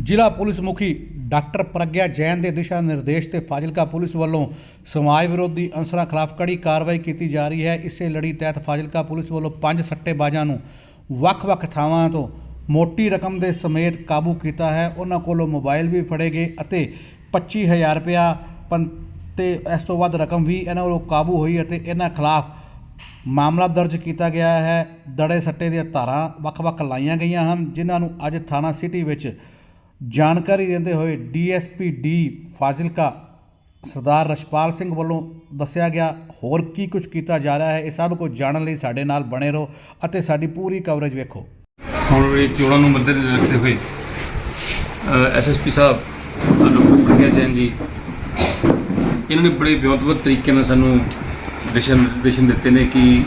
ਜ਼ਿਲ੍ਹਾ ਪੁਲਿਸ ਮੁਖੀ ਡਾਕਟਰ ਪ੍ਰਗਿਆ ਜੈਨ ਦੇ ਦਿਸ਼ਾ ਨਿਰਦੇਸ਼ ਤੇ ਫਾਜ਼ਿਲਕਾ ਪੁਲਿਸ ਵੱਲੋਂ ਸਮਾਜ ਵਿਰੋਧੀ ਅਨਸਰਾਂ ਖਿਲਾਫ ਕੜੀ ਕਾਰਵਾਈ ਕੀਤੀ ਜਾ ਰਹੀ ਹੈ। ਇਸੇ ਲੜੀ ਤਹਿਤ ਫਾਜ਼ਿਲਕਾ ਪੁਲਿਸ ਵੱਲੋਂ ਪੰਜ ਸੱਟੇਬਾਜ਼ਾਂ ਨੂੰ ਵੱਖ-ਵੱਖ ਥਾਵਾਂ ਤੋਂ ਮੋਟੀ ਰਕਮ ਦੇ ਸਮੇਤ ਕਾਬੂ ਕੀਤਾ ਹੈ। ਉਹਨਾਂ ਕੋਲੋਂ ਮੋਬਾਈਲ ਵੀ ਫੜੇ ਗਏ ਅਤੇ 25000 ਰੁਪਇਆ ਪੰ- ਤੇ ਇਸ ਤੋਂ ਵੱਧ ਰਕਮ ਵੀ ਇਹਨਾਂ ਵੱਲੋਂ ਕਾਬੂ ਹੋਈ ਅਤੇ ਇਹਨਾਂ ਖਿਲਾਫ ਮਾਮਲਾ ਦਰਜ ਕੀਤਾ ਗਿਆ ਹੈ। ਦੜੇ ਸੱਟੇ ਦੀਆਂ ਧਾਰਾਂ ਵੱਖ-ਵੱਖ ਲਾਈਆਂ ਗਈਆਂ ਹਨ, ਜਿਨ੍ਹਾਂ ਨੂੰ ਅੱਜ ਥਾਣਾ ਸਿਟੀ ਵਿੱਚ ਜਾਣਕਾਰੀ ਦਿੰਦੇ ਹੋਏ ਡੀਐਸਪੀ ਡੀ ਫਾਜ਼ਿਲਕਾ ਸਰਦਾਰ ਰਸ਼ਪਾਲ ਸਿੰਘ ਵੱਲੋਂ ਦੱਸਿਆ ਗਿਆ, ਹੋਰ ਕੀ ਕੁਝ ਕੀਤਾ ਜਾ ਰਿਹਾ ਹੈ, ਇਹ ਸਭ ਕੁਝ ਜਾਣਨ ਲਈ ਸਾਡੇ ਨਾਲ ਬਣੇ ਰਹੋ ਅਤੇ ਸਾਡੀ ਪੂਰੀ ਕਵਰੇਜ ਵੇਖੋ। ਹੁਣ ਇਹ ਚੋਣਾਂ ਨੂੰ ਮੱਦੇ ਰੱਖਦੇ ਹੋਏ ਐਸਐਸਪੀ ਸਾਹਿਬ ਡਾਕਟਰ ਪ੍ਰਗਿਆ ਜੈਨ ਜੀ, ਇਹਨਾਂ ਨੇ ਬੜੇ ਵਿਉਂਤਬੱਧ ਤਰੀਕੇ ਨਾਲ ਸਾਨੂੰ ਦਿਸ਼ਾ ਨਿਰਦੇਸ਼ ਦਿੱਤੇ ਨੇ ਕਿ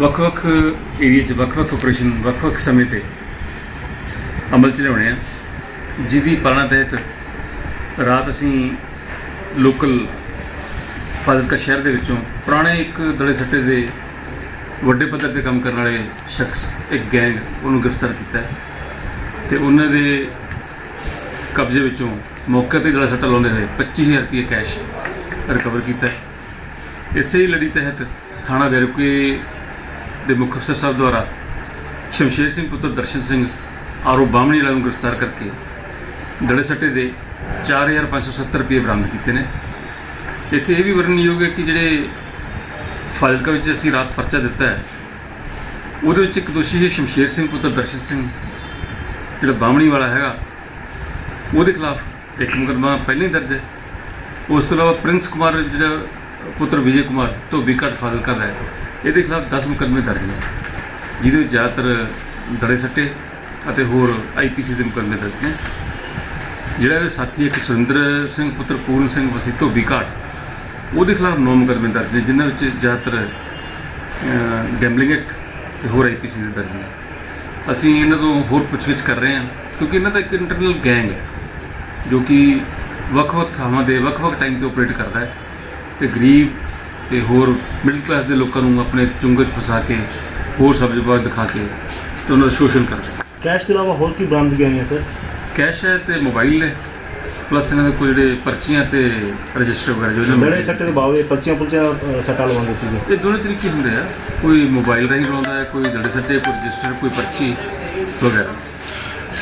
ਵੱਖ-ਵੱਖ ਏਰੀਆ 'ਚ, ਵੱਖ-ਵੱਖ ਆਪਰੇਸ਼ਨ ਵੱਖ-ਵੱਖ ਸਮੇਂ ਤੇ ਅਮਲ 'ਚ ਲਿਆਉਣੇ ਆ। ਜਿਹਦੀ ਪਾਲਣਾ ਤਹਿਤ ਰਾਤ ਅਸੀਂ ਲੋਕਲ ਫਾਜ਼ਿਲਕਾ ਸ਼ਹਿਰ ਦੇ ਵਿੱਚੋਂ ਪੁਰਾਣੇ ਇੱਕ ਦਲੇ ਸੱਟੇ ਦੇ ਵੱਡੇ ਪੱਧਰ ਤੇ ਕੰਮ ਕਰਨ ਵਾਲੇ ਸ਼ਖਸ, ਇੱਕ ਗੈਂਗ ਉਹਨੂੰ ਗ੍ਰਿਫਤਾਰ ਕੀਤਾ ਹੈ ਤੇ ਉਹਨਾਂ ਦੇ ਕਬਜ਼ੇ ਵਿੱਚੋਂ ਮੌਕੇ ਤੇ ਜਿਹੜਾ ਸੱਟਾ ਲਾਉਂਦੇ ਹੋਏ 25000 ਰੁਪਏ ਕੈਸ਼ ਰਿਕਵਰ ਕੀਤਾ ਹੈ। ਇਸੇ ਹੀ ਲੜੀ ਤਹਿਤ ਥਾਣਾ ਵੇਰਕੇ ਦੇ ਮੁੱਖ ਅਫਸਰ ਸਾਹਿਬ ਦੁਆਰਾ ਸ਼ਮਸ਼ੇਰ ਸਿੰਘ ਪੁੱਤਰ ਦਰਸ਼ਨ ਸਿੰਘ ਆਰੋ ਬਾਮਣੀ ਵਾਲਾ ਨੂੰ ਗ੍ਰਿਫਤਾਰ ਕਰਕੇ ਦੜੇ ਸੱਟੇ ਦੇ 4570 ਰੁਪਏ ਬਰਾਮਦ ਕੀਤੇ ਨੇ। ਇੱਥੇ ਇਹ ਵੀ ਵਰਣਨਯੋਗ ਹੈ ਕਿ ਜਿਹੜੇ ਫਾਜ਼ਿਲਕਾ ਵਿੱਚ ਅਸੀਂ ਰਾਤ ਪਰਚਾ ਦਿੱਤਾ ਹੈ, ਉਹਦੇ ਵਿੱਚ ਇੱਕ ਦੋਸ਼ੀ ਹੈ ਸ਼ਮਸ਼ੇਰ ਸਿੰਘ, ਪੁੱਤਰ ਦਰਸ਼ਨ ਸਿੰਘ, ਜਿਹੜਾ ਬਾਹਮਣੀ ਵਾਲਾ ਹੈਗਾ, ਉਹਦੇ ਖਿਲਾਫ ਇੱਕ ਮੁਕੱਦਮਾ ਪਹਿਲਾਂ ਹੀ ਦਰਜ ਹੈ। ਉਸ ਤੋਂ ਇਲਾਵਾ ਪ੍ਰਿੰਸ ਕੁਮਾਰ, ਜਿਹੜਾ ਪੁੱਤਰ ਵਿਜੇ ਕੁਮਾਰ, ਧੋਬੀ ਘਾਟ ਫਾਜ਼ਿਲਕਾ ਦਾ ਹੈ, ਇਹਦੇ ਖਿਲਾਫ 10 ਮੁਕੱਦਮੇ ਦਰਜ ਨੇ, ਜਿਹਦੇ ਵਿੱਚ ਜ਼ਿਆਦਾਤਰ ਦੜੇ ਸੱਟੇ ਅਤੇ ਹੋਰ ਆਈਪੀਸੀ ਦੇ ਮੁਕੱਦਮੇ ਦਰਜ ਨੇ। ਜਿਹੜਾ ਇਹਦੇ ਸਾਥੀ ਇੱਕ ਸੁਰਿੰਦਰ ਸਿੰਘ ਪੁੱਤਰ, ਪੂਰਨ ਸਿੰਘ ਵਸੀ ਧੋਬੀ ਘਾਟ, ਉਹਦੇ ਖਿਲਾਫ ਨੌ ਮੁਕੱਦਮੇ ਦਰਜ ਨੇ, ਜਿਨ੍ਹਾਂ ਵਿੱਚ ਜ਼ਿਆਦਾਤਰ ਗੈਂਬਲਿੰਗ ਐਕਟ ਤੇ ਹੋਰ ਆਈਪੀਸੀ ਦੇ ਦਰਜ ਨੇ। ਅਸੀਂ ਇਹਨਾਂ ਤੋਂ ਹੋਰ ਪੁੱਛਗਿੱਛ ਕਰ ਰਹੇ ਹਾਂ, ਕਿਉਂਕਿ ਇਹਨਾਂ ਦਾ ਇੱਕ ਇੰਟਰਨਲ ਗੈਂਗ ਹੈ, ਜੋ ਕਿ ਵੱਖ-ਵੱਖ ਥਾਵਾਂ ਦੇ, ਵੱਖ-ਵੱਖ ਟਾਈਮ ਤੇ ਆਪਰੇਟ ਕਰਦਾ ਹੈ ਤੇ ਗਰੀਬ ਤੇ ਹੋਰ ਮਿਡਲ ਕਲਾਸ ਦੇ ਲੋਕਾਂ ਨੂੰ ਆਪਣੇ ਚੁੰਗਲ 'ਚ ਫਸਾ ਕੇ, ਹੋਰ ਸਬਜ਼ੀਬਾਦ ਦਿਖਾ ਕੇ ਤੇ ਉਹਨਾਂ ਦਾ ਸ਼ੋਸ਼ਣ ਕਰਦਾ ਕੈਸ਼ ਤੋਂ ਇਲਾਵਾ ਹੋਰ ਕੀ ਬਰਾਮਦਗੀਆਂ ਹੋਈਆਂ ਸਰ ਕੈਸ਼ ਹੈ ਤੇ ਮੋਬਾਈਲ ਹੈ ਪਲੱਸ ਇਹਨਾਂ ਦੇ ਕੋਈ ਜਿਹੜੇ ਪਰਚੀਆਂ ਤੇ ਰਜਿਸਟਰ ਵਗੈਰਾ ਜੋ ਇਹਨਾਂ ਬੜੇ ਸੱਟੇ ਦੇ ਬਾਵੇ ਪਰਚੀਆਂ ਪੁਲਚੀਆਂ ਸੱਟਾਂ ਲਵਾਉਂਦੇ ਸੀਗੇ? ਇਹ ਦੋਨੇ ਤਰੀਕੇ ਹੁੰਦੇ ਆ। ਕੋਈ ਮੋਬਾਈਲ ਰਾਹੀਂ ਲਾਉਂਦਾ ਹੈ ਕੋਈ ਦੜੇ ਸੱਟੇ ਕੋਈ ਰਜਿਸਟਰ ਕੋਈ ਪਰਚੀ ਵਗੈਰਾ।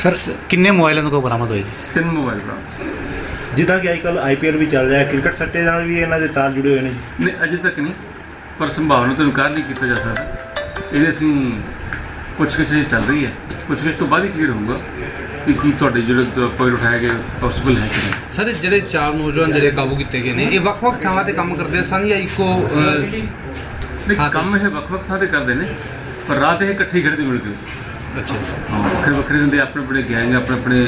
ਸਰ ਕਿੰਨੇ ਮੋਬਾਈਲਾਂ ਤੋਂ ਬਰਾਮਦ ਹੋਏ? ਤਿੰਨ ਮੋਬਾਈਲ ਬਰਾ ਜਿੱਦਾਂ ਕਿ ਅੱਜਕੱਲ ਆਈਪੀਐਲ ਵੀ ਚੱਲ ਰਿਹਾ ਹੈ ਕ੍ਰਿਕਟ ਸੱਟੇ ਨਾਲ ਵੀ ਇਹਨਾਂ ਦੇ ਤਾਰ ਜੁੜੇ ਹੋਏ ਨੇ ਜੀ। ਨਹੀਂ ਅਜੇ ਤੱਕ ਨਹੀਂ ਪਰ ਸੰਭਾਵਨਾ ਤੋਂ ਇਨਕਾਰ ਨਹੀਂ ਕੀਤਾ ਜਾ ਸਕਦਾ। ਇਹਦੇ ਅਸੀਂ ਪੁੱਛਗਿੱਛ ਅਜੇ ਚੱਲ ਰਹੀ ਹੈ। ਪੁੱਛਗਿੱਛ ਤੋਂ ਬਾਅਦ ਹੀ ਕਲੀਅਰ ਹੋਊਗਾ। ਕਿ ਕੀ ਤੁਹਾਡੇ ਜਿਹੜੇ ਪੁਆਇੰਟ ਉਠਾਏ ਗਏ ਪੋਸੀਬਲ ਹੈ ਕਿ ਨਹੀਂ? ਸਰ ਜਿਹੜੇ ਚਾਰ ਨੌਜਵਾਨ ਜਿਹੜੇ ਕਾਬੂ ਕੀਤੇ ਗਏ ਨੇ ਇਹ ਵੱਖ-ਵੱਖ ਥਾਵਾਂ ਤੇ ਕੰਮ ਕਰਦੇ ਸਨ ਜਾਂ ਇੱਕੋ ਨਹੀਂ। ਕੰਮ ਇਹ ਵੱਖ-ਵੱਖ ਥਾਂ ਤੇ ਕਰਦੇ ਨੇ ਪਰ ਰਾਤ ਇਹ ਇਕੱਠੇ ਖੜਦੇ ਮਿਲ ਕੇ। ਅੱਛਾ। ਹਾਂ, ਵੱਖਰੇ ਵੱਖਰੇ ਹੁੰਦੇ ਆਪਣੇ ਆਪਣੇ ਗੈਂਗ ਆਪਣੇ ਆਪਣੇ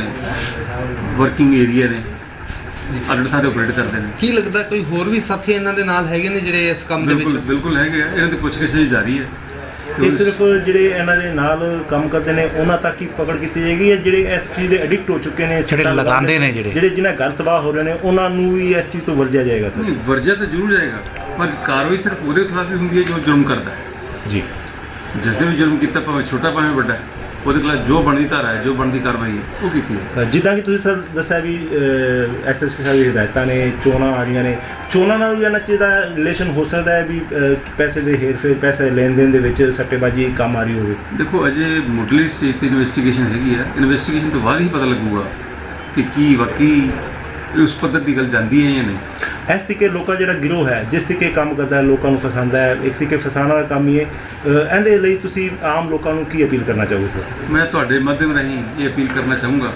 ਵਰਕਿੰਗ ਏਰੀਆ ਨੇ ਅੱਡ ਥਾਂ ਤੇ ਆਪਰੇਟ ਕਰਦੇ ਨੇ। ਕੀ ਲੱਗਦਾ ਕੋਈ ਹੋਰ ਵੀ ਸਾਥੀ ਇਹਨਾਂ ਦੇ ਨਾਲ ਹੈਗੇ ਨੇ ਜਿਹੜੇ ਇਸ ਕੰਮ ਦੇ ਬਿਲਕੁਲ ਵਿੱਚ? ਬਿਲਕੁਲ ਹੈਗੇ ਆ ਇਹਨਾਂ ਦੀ ਪੁੱਛਗਿੱਛ ਜਾਰੀ ਹੈ। ਤੇ ਸਿਰਫ ਜਿਹੜੇ ਇਹਨਾਂ ਦੇ ਨਾਲ ਕੰਮ ਕਰਦੇ ਨੇ ਉਹਨਾਂ ਤੱਕ ਹੀ ਪਕੜ ਕੀਤੀ ਜਾਏਗੀ ਜਾਂ ਜਿਹੜੇ ਇਸ ਚੀਜ਼ ਦੇ ਐਡਿਕਟ ਹੋ ਚੁੱਕੇ ਨੇ ਜਿਹੜੇ ਲਗਾਉਂਦੇ ਨੇ ਜਿਹੜੇ। ਜਿਹੜੇ ਜਿਨ੍ਹਾਂ ਘਰ ਤਬਾਹ ਹੋ ਰਹੇ ਨੇ ਉਹਨਾਂ ਨੂੰ ਵੀ ਇਸ ਚੀਜ਼ ਤੋਂ ਵਰਜਿਆ ਜਾਏਗਾ ਸਰ। ਨਹੀਂ ਵਰਜਾ ਤਾਂ ਜ਼ਰੂਰ ਜਾਏਗਾ ਪਰ ਕਾਰਵਾਈ ਸਿਰਫ ਉਹਦੇ ਖਿਲਾਫ ਹੀ ਹੁੰਦੀ ਹੈ ਜੋ ਜੁਰਮ ਕਰਦਾ ਹੈ। ਜੀ। ਜਿਸ ਨੇ ਵੀ ਜੁਰਮ ਕੀਤਾ ਭਾਵੇਂ ਛੋਟਾ ਭਾਵੇਂ ਵੱਡਾ ਉਹਦੇ ਖਿਲਾਫ ਜੋ ਬਣਦੀ ਧਾਰਾ ਹੈ ਜੋ ਬਣਦੀ ਕਾਰਵਾਈ ਹੈ ਉਹ ਕੀਤੀ ਹੈ। ਜਿੱਦਾਂ ਕਿ ਤੁਸੀਂ ਸਰ ਦੱਸਿਆ ਵੀ ਐਸਐਸਪੀ ਸਾਹਿਬ ਦੀ ਹਦਾਇਤਾਂ ਨੇ ਚੋਣਾਂ ਆ ਰਹੀਆਂ ਨੇ। ਚੋਣਾਂ ਨਾਲ ਵੀ ਇਹਨਾਂ ਚੀਜ਼ ਦਾ ਰਿਲੇਸ਼ਨ ਹੋ ਸਕਦਾ ਹੈ ਵੀ ਪੈਸੇ ਦੇ ਹੇਰ-ਫੇਰ ਪੈਸੇ ਲੈਣ ਦੇਣ ਦੇ ਵਿੱਚ ਸੱਟੇਬਾਜ਼ੀ ਕੰਮ ਆ ਰਹੀ ਹੋਵੇ? ਦੇਖੋ ਅਜੇ ਮੁੱਢਲੀ ਸਟੇਜ ਤੇ ਇਨਵੈਸਟੀਗੇਸ਼ਨ ਹੈਗੀ ਆ ਇਨਵੈਸਟੀਗੇਸ਼ਨ ਤੋਂ ਬਾਅਦ ਹੀ ਪਤਾ ਲੱਗੂਗਾ ਕਿ ਕੀ ਵਾਕਈ ਉਸ ਪੱਧਰ ਦੀ ਗੱਲ ਜਾਂਦੀ ਹੈ ਜਾਂ ਨਹੀਂ। ਇਸ ਤਰੀਕੇ ਲੋਕਾਂ ਜਿਹੜਾ ਗਿਰੋਹ ਹੈ ਜਿਸ ਤਰੀਕੇ ਕੰਮ ਕਰਦਾ ਹੈ ਲੋਕਾਂ ਨੂੰ ਫਸਾਉਂਦਾ ਹੈ ਇੱਕ ਤਰੀਕੇ ਫਸਾਉਣ ਵਾਲਾ ਕੰਮ ਹੀ ਹੈ ਇਹਦੇ ਲਈ ਤੁਸੀਂ ਆਮ ਲੋਕਾਂ ਨੂੰ ਕੀ ਅਪੀਲ ਕਰਨਾ ਚਾਹੋਗੇ ਸਰ? ਮੈਂ ਤੁਹਾਡੇ ਮਾਧਿਅਮ ਰਾਹੀਂ ਇਹ ਅਪੀਲ ਕਰਨਾ ਚਾਹੂੰਗਾ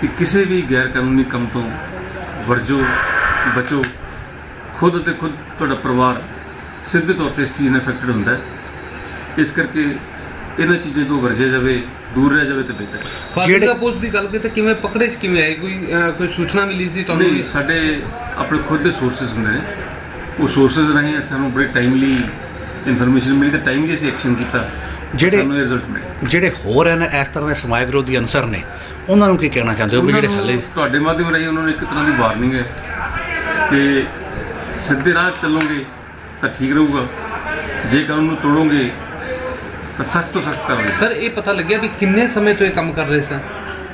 ਕਿ ਕਿਸੇ ਵੀ ਗੈਰ ਕਾਨੂੰਨੀ ਕੰਮ ਤੋਂ ਵਰਜੋ ਬਚੋ। ਖੁਦ ਤੇ ਖੁਦ ਤੁਹਾਡਾ ਪਰਿਵਾਰ ਸਿੱਧੇ ਤੌਰ ਤੇ ਇਸ ਚੀਜ਼ ਨਾਲ ਅਫੈਕਟਡ ਹੁੰਦਾ ਹੈ। ਇਸ ਕਰਕੇ ਇਹਨਾਂ ਚੀਜ਼ਾਂ ਤੋਂ ਵਰਜਿਆ ਜਾਵੇ ਦੂਰ ਰਹਿ ਜਾਵੇ ਤਾਂ ਬਿਹਤਰ ਹੈ। ਫਾਜ਼ਿਲਕਾ ਪੁਲਿਸ ਦੀ ਗੱਲ ਕੀਤੀ ਕਿਵੇਂ ਪਕੜੇ ਚ ਕਿਵੇਂ ਆਏ? ਕੋਈ ਕੋਈ ਸੂਚਨਾ ਮਿਲੀ ਸੀ ਤੁਹਾਨੂੰ ਨਹੀਂ ਸਾਡੇ ਆਪਣੇ ਖੁਦ ਦੇ ਸੋਰਸਸ ਹੁੰਦੇ ਨੇ। ਉਹ ਸੋਰਸਸ ਰਾਹੀਂ ਸਾਨੂੰ ਬੜੀ ਟਾਈਮਲੀ ਇਨਫੋਰਮੇਸ਼ਨ ਮਿਲੀ ਤੇ ਟਾਈਮਲੀ ਅਸੀਂ ਐਕਸ਼ਨ ਕੀਤਾ। ਜਿਹੜੇ- ਸਾਨੂੰ ਰਿਜ਼ਲਟ ਮਿਲੇ। ਜਿਹੜੇ ਹੋਰ ਹਨ ਇਸ ਤਰ੍ਹਾਂ ਦੇ ਸਮਾਜ ਵਿਰੋਧੀ ਅਨਸਰ ਨੇ ਉਹਨਾਂ ਨੂੰ ਕੀ ਕਹਿਣਾ ਚਾਹੁੰਦੇ ਹੋ ਵੀ ਜਿਹੜੇ ਹਾਲੇ ਤੁਹਾਡੇ ਮਾਧਿਅਮ ਰਾਹੀਂ ਉਹਨਾਂ ਨੂੰ ਇੱਕ ਤਰ੍ਹਾਂ ਦੀ ਵਾਰਨਿੰਗ ਹੈ ਕਿ ਸਿੱਧੇ ਰਾਹ ਚੱਲੋਗੇ ਤਾਂ ਠੀਕ ਰਹੂਗਾ। ਜੇ ਕਾਨੂੰਨ ਨੂੰ ਤੋੜੋਗੇ ਤਾਂ ਸਖਤ ਤੋਂ ਸਖਤ ਕਾਰਵਾਈ ਸਰ ਇਹ ਪਤਾ ਲੱਗਿਆ ਵੀ ਕਿੰਨੇ ਸਮੇਂ ਤੋਂ ਇਹ ਕੰਮ ਕਰ ਰਹੇ ਸਨ?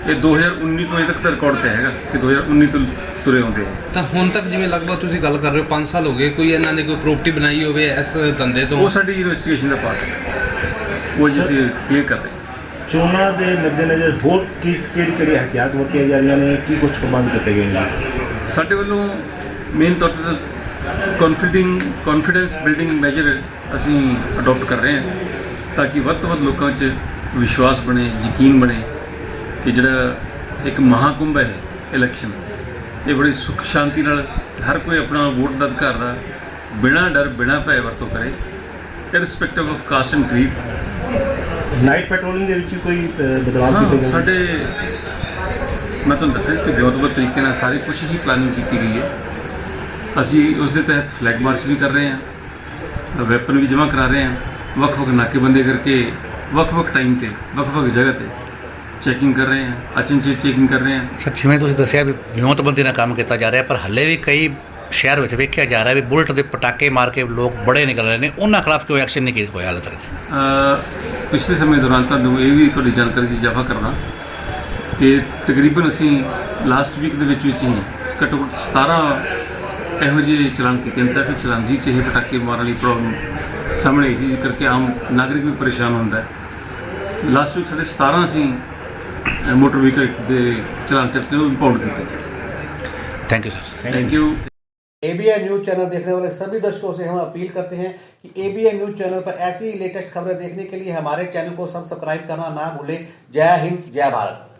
ਇਹ 2019 ਤੋਂ ਅਜੇ ਤੱਕ ਦਾ ਰਿਕਾਰਡ ਤੇ ਹੈਗਾ ਕਿ 2019 ਤੋਂ ਤੁਰੇ ਆਉਂਦੇ ਆ। ਤਾਂ ਹੁਣ ਤੱਕ ਜਿਵੇਂ ਲਗਭਗ ਤੁਸੀਂ ਗੱਲ ਕਰ ਰਹੇ ਹੋ 5 ਸਾਲ ਹੋ ਗਏ ਕੋਈ ਇਹਨਾਂ ਨੇ ਕੋਈ ਪ੍ਰੋਪਰਟੀ ਬਣਾਈ ਹੋਵੇ ਇਸ ਧੰਦੇ ਤੋਂ? ਉਹ ਸਾਡੀ ਇਨਵੈਸਟੀਗੇਸ਼ਨ ਦਾ ਪਾਰਟ ਹੈ। ਉਹ ਜਿਸੇ ਕਲੀਅਰ ਕਰ ਰਹੇ ਹਾਂ। ਚੋਣਾਂ ਦੇ ਮੱਦੇਨਜ਼ਰ ਹੋਰ ਕੀ ਕਿਹੜੀ ਕਿਹੜੀ ਹਥਿਆਰ ਵਰਤੀਆਂ ਜਾ ਰਹੀਆਂ ਨੇ ਕੀ ਕੁਝ ਪ੍ਰਬੰਧ ਕੀਤੇ ਗਏ ਨੇ? ਸਾਡੇ ਵੱਲੋਂ ਮੇਨ ਤੌਰ ਤੇ ਕੌਨਫੀਡਿੰਗ ਕੌਨਫੀਡੈਂਸ ਬਿਲਡਿੰਗ ਮੈਜਰ ਅਸੀਂ ਅਡਾਪਟ ਕਰ ਰਹੇ ਹਾਂ ਤਾਂ ਕਿ ਵੱਧ ਤੋਂ ਵੱਧ ਲੋਕਾਂ 'ਚ ਵਿਸ਼ਵਾਸ ਬਣੇ ਯਕੀਨ ਬਣੇ ਕਿ ਜਿਹੜਾ ਇੱਕ ਮਹਾਕੁੰਭ ਹੈ ਇਲੈਕਸ਼ਨ ਇਹ ਬੜੀ ਸੁਖ ਸ਼ਾਂਤੀ ਨਾਲ ਹਰ ਕੋਈ ਆਪਣਾ ਵੋਟ ਦਾ ਅਧਿਕਾਰ ਦਾ ਬਿਨਾਂ ਡਰ ਬਿਨਾਂ ਭੈ ਵਰਤੋਂ ਕਰੇ irrespective of caste and creed night patrolling ਦੇ ਵਿੱਚ ਕੋਈ ਬਦਲਾਅ ਕੀਤੇ ਗਏ? ਸਾਡੇ ਮੈਂ ਤੁਹਾਨੂੰ ਦੱਸਿਆ ਕਿ ਵਿਉਂਤਬੱਧ ਤਰੀਕੇ ਨਾਲ ਸਾਰੀ ਕੁਛ ਹੀ ਪਲਾਨਿੰਗ ਕੀਤੀ ਗਈ ਹੈ। ਅਸੀਂ ਉਸ ਦੇ ਤਹਿਤ ਫਲੈਗ ਮਾਰਚ ਵੀ ਕਰ ਰਹੇ ਹਾਂ ਵੈਪਨ ਵੀ ਜਮ੍ਹਾਂ ਕਰਾ ਰਹੇ ਹਾਂ ਵੱਖ-ਵੱਖ ਨਾਕੇਬੰਦੀ ਕਰਕੇ ਵੱਖ-ਵੱਖ ਟਾਈਮ ਤੇ ਵੱਖ-ਵੱਖ ਜਗ੍ਹਾ ਤੇ। ਚੈਕਿੰਗ ਕਰ ਰਹੇ ਹਾਂ ਅਚਨਚੇਤ ਚੈਕਿੰਗ ਕਰ ਰਹੇ ਹਾਂ। ਸਰ ਜਿਵੇਂ ਤੁਸੀਂ ਦੱਸਿਆ ਵੀ ਵਿਉਂਤਬੰਦੀ ਨਾਲ ਕੰਮ ਕੀਤਾ ਜਾ ਰਿਹਾ ਪਰ ਹੱਲੇ ਵੀ ਕਈ ਸ਼ਹਿਰ ਵਿੱਚ ਵੇਖਿਆ ਜਾ ਰਿਹਾ ਵੀ ਬੁਲਟ ਦੇ ਪਟਾਕੇ ਮਾਰ ਕੇ ਲੋਕ ਬੜੇ ਨਿਕਲ ਰਹੇ ਨੇ। ਉਹਨਾਂ ਖਿਲਾਫ ਕੋਈ ਐਕਸ਼ਨ ਨਹੀਂ ਕੀਤਾ ਹੋਇਆ ਹਾਲੇ ਤੱਕ। ਅ, ਪਿਛਲੇ ਸਮੇਂ ਦੌਰਾਨ ਤੁਹਾਨੂੰ ਇਹ ਵੀ ਤੁਹਾਡੀ ਜਾਣਕਾਰੀ 'ਚ ਇਜ਼ਾਫਾ ਕਰਦਾ ਕਿ ਤਕਰੀਬਨ ਅਸੀਂ ਲਾਸਟ ਵੀਕ ਦੇ ਵਿੱਚ ਵਿੱਚ ਹੀ ਘੱਟੋ ਘੱਟ 17 ਇਹੋ ਜਿਹੇ ਚਲਾਨ ਕੀਤੇ ਨੇ ਟ੍ਰੈਫਿਕ ਚਲਾਨ ਜੀ ਚਾਹੇ ਪਟਾਕੇ ਮਾਰਨ ਵਾਲੀ ਪ੍ਰੋਬਲਮ ਸਾਹਮਣੇ ਆਈ ਸੀ ਜਿਸ ਕਰਕੇ ਆਮ ਨਾਗਰਿਕ ਵੀ ਪਰੇਸ਼ਾਨ ਹੁੰਦਾ ਹੈ। ਲਾਸਟ ਵੀਕ ਸਾਡੇ 17 ਅਸੀਂ ਮੋਟਰ ਵਹੀਕਲ ਦੇ ਚਲਾਨ ਕਰਕੇ ਉਹ ਇੰਪਾਊਂਡ ਕੀਤੇ thank you sir thank you ABN news channel देखने वाले सभी दर्शकों से हम अपील करते हैं कि एबीएन न्यूज चैनल पर ऐसी ही लेटेस्ट खबरें देखने के लिए हमारे चैनल को सब्सक्राइब करना ना भूलें जय हिंद जय भारत